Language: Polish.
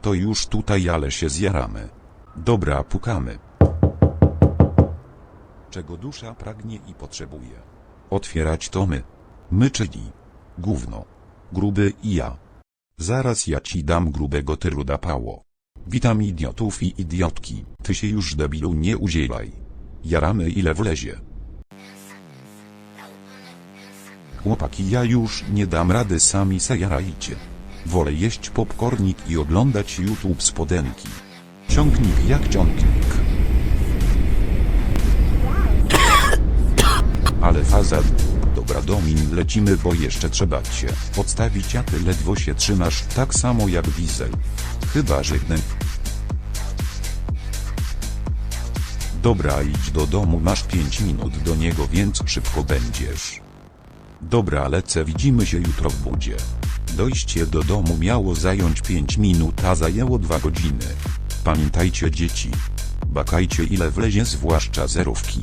To już tutaj ale się zjaramy. Dobra, pukamy. Czego dusza pragnie i potrzebuje. Otwierać to my. My czyli. Gówno. Gruby i ja. Zaraz ja ci dam grubego ty ruda pało. Witam idiotów i idiotki. Ty się już debilu nie udzielaj. Jaramy ile wlezie. Chłopaki ja już nie dam rady sami se jarajcie. Wolę jeść popcornik i oglądać YouTube spodenki. Ciągnik jak ciągnik. Ale fazad. Dobra Domin lecimy bo jeszcze trzeba cię podstawić a ty ledwo się trzymasz tak samo jak diesel. Chyba że ten. Dobra idź do domu masz 5 minut do niego więc szybko będziesz. Dobra lecę widzimy się jutro w budzie. Dojście do domu miało zająć 5 minut a zajęło 2 godziny. Pamiętajcie dzieci. Bakajcie ile wlezie zwłaszcza zerówki.